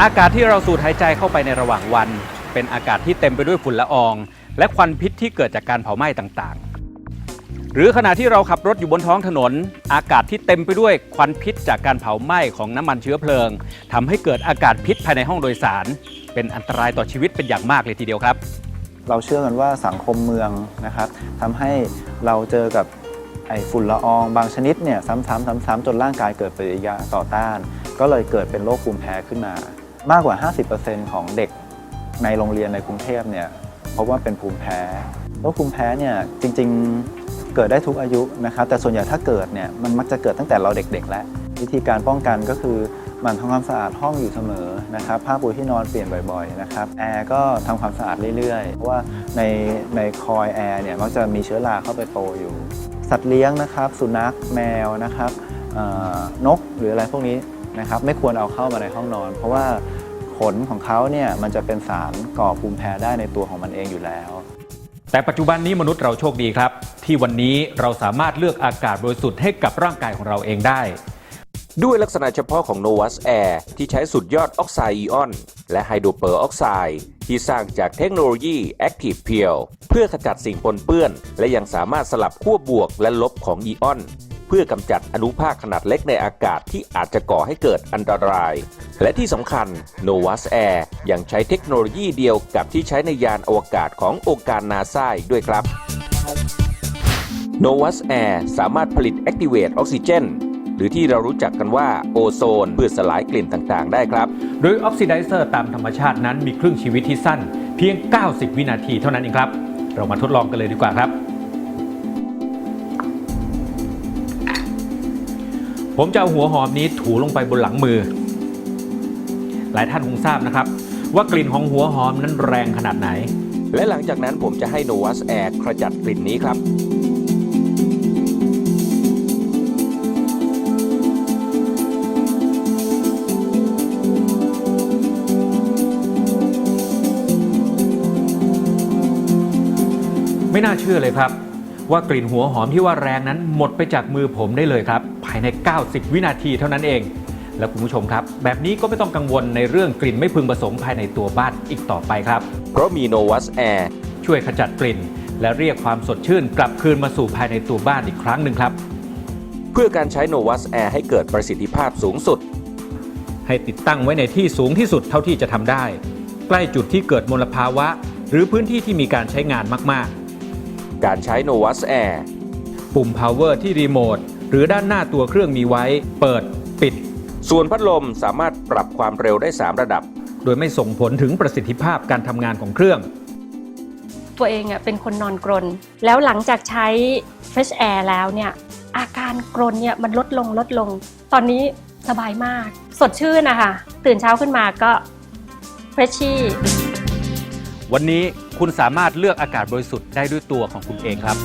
อากาศที่เราสูดหายใจเข้าไปในระหว่างวัน เป็นอากาศที่เต็มไปด้วยฝุ่นละออง และควันพิษที่เกิดจากการเผาไหม้ต่างๆ หรือขณะที่เราขับรถอยู่บนท้องถนน อากาศที่เต็มไปด้วยควันพิษจากการเผาไหม้ของน้ำมันเชื้อเพลิงทำให้เกิดอากาศพิษภายในห้องโดยสาร เป็นอันตรายต่อชีวิตเป็นอย่างมากเลยทีเดียวครับ เราเชื่อกันว่าสังคมเมืองนะครับทำให้เราเจอกับไอ้ฝุ่นละอองบางชนิดเนี่ยซ้ำๆซ้ำๆจนร่างกายเกิดปฏิกิริยาต่อต้าน ก็เลยเกิดเป็นโรคภูมิแพ้ขึ้นมา มากกว่า 50%ของเด็กในโรงเรียนในกรุงเทพเนี่ยพบว่าเป็นภูมิแพ้โรคภูมิแพ้เนี่ยจริงๆเกิดได้ทุกอายุนะครับแต่ส่วนใหญ่ถ้าเกิดเนี่ยมันมักจะเกิดตั้งแต่เราเด็ก ๆ แล้ววิธีการป้องกันก็คือหมั่นทำความสะอาดห้องอยู่เสมอนะครับผ้าปูที่นอนเปลี่ยนบ่อยๆนะครับแอร์ก็ทำความสะอาดเรื่อยๆ เพราะว่าในในคอยแอร์เนี่ยมักจะมีเชื้อราเข้าไปโตอยู่ สัตว์เลี้ยงนะครับ สุนัขแมวนะครับนกหรืออะไรพวกนี้ นะครับไม่ควรเอาเข้ามาในห้องนอน เพราะว่าขนของเขาเนี่ยมันจะเป็นสารก่อภูมิแพ้ได้ในตัวของมันเองอยู่แล้ว แต่ปัจจุบันนี้มนุษย์เราโชคดีครับ ที่วันนี้เราสามารถเลือกอากาศบริสุทธิ์ให้กับร่างกายของเราเองได้ ด้วยลักษณะเฉพาะของ Novus Air ที่ใช้สุดยอดออกไซด์อิออน และไฮโดรเปอร์ออกไซด์ที่สร้างจากเทคโนโลยี Active Peel เพื่อขจัดสิ่งปนเปื้อน และยังสามารถสลับขั้วบวกและลบของอีออนเพื่อกำจัดอนุภาคขนาดเล็กในอากาศที่อาจจะก่อให้เกิดอันตราย และที่สำคัญ Novus Air ยังใช้เทคโนโลยีเดียวกับที่ใช้ในยานอวกาศขององค์การนาซาด้วยครับ Novus Air สามารถผลิต Activate Oxygen หรือที่เรารู้จักกันว่าโอโซน เพื่อสลายกลิ่นต่างๆ ได้ครับ โดยออกซิไดเซอร์ตามธรรมชาตินั้นมีครึ่งชีวิตที่สั้น เพียง 90 วินาทีเท่านั้นเองครับ เรามาทดลองกันเลยดีกว่าครับ ผมจะเอาหัวหอมนี้ถูลงไปบนหลังมือ หลายท่านคงทราบนะครับ ว่ากลิ่นของหัวหอมนั้นแรงขนาดไหน และหลังจากนั้นผมจะให้ Novus Air ขจัดกลิ่นนี้ครับไม่น่าเชื่อเลยครับ ว่ากลิ่นหัวหอมที่ว่าแรงนั้นหมดไปจากมือผมได้เลยครับายใน 90 วินาทีเท่านั้นเอง และคุณผู้ชมครับ แบบนี้ก็ไม่ต้องกังวลในเรื่องกลิ่นไม่พึงประสงค์ภายในตัวบ้านอีกต่อไปครับ เพราะมี Novus Air ช่วยขจัดกลิ่น และเรียกความสดชื่นกลับคืนมาสู่ภายในตัวบ้านอีกครั้งหนึ่งครับ เพื่อการใช้ Novus Air ให้เกิดประสิทธิภาพสูงสุด ให้ติดตั้งไว้ในที่สูงที่สุดเท่าที่จะทำได้ ใกล้จุดที่เกิดมลภาวะ หรือพื้นที่ที่มีการใช้งานมากการใช้ Novus Air ๆปุ่ม power ที่รีโมท หรือด้านหน้าตัวเครื่องมีไว้ เปิดปิด ส่วนพัดลมสามารถปรับความเร็วได้ 3 ระดับ โดยไม่ส่งผลถึงประสิทธิภาพการทำงานของเครื่อง ตัวเองอะเป็นคนนอนกรน แล้วหลังจากใช้ Fresh Air แล้วเนี่ยอาการกรนเนี่ยมันลดลงลดลง ตอนนี้สบายมาก สดชื่นนะคะ ตื่นเช้าขึ้นมาก็ Freshy วันนี้คุณสามารถเลือกอากาศบริสุทธิ์ได้ด้วยตัวของคุณเองครับ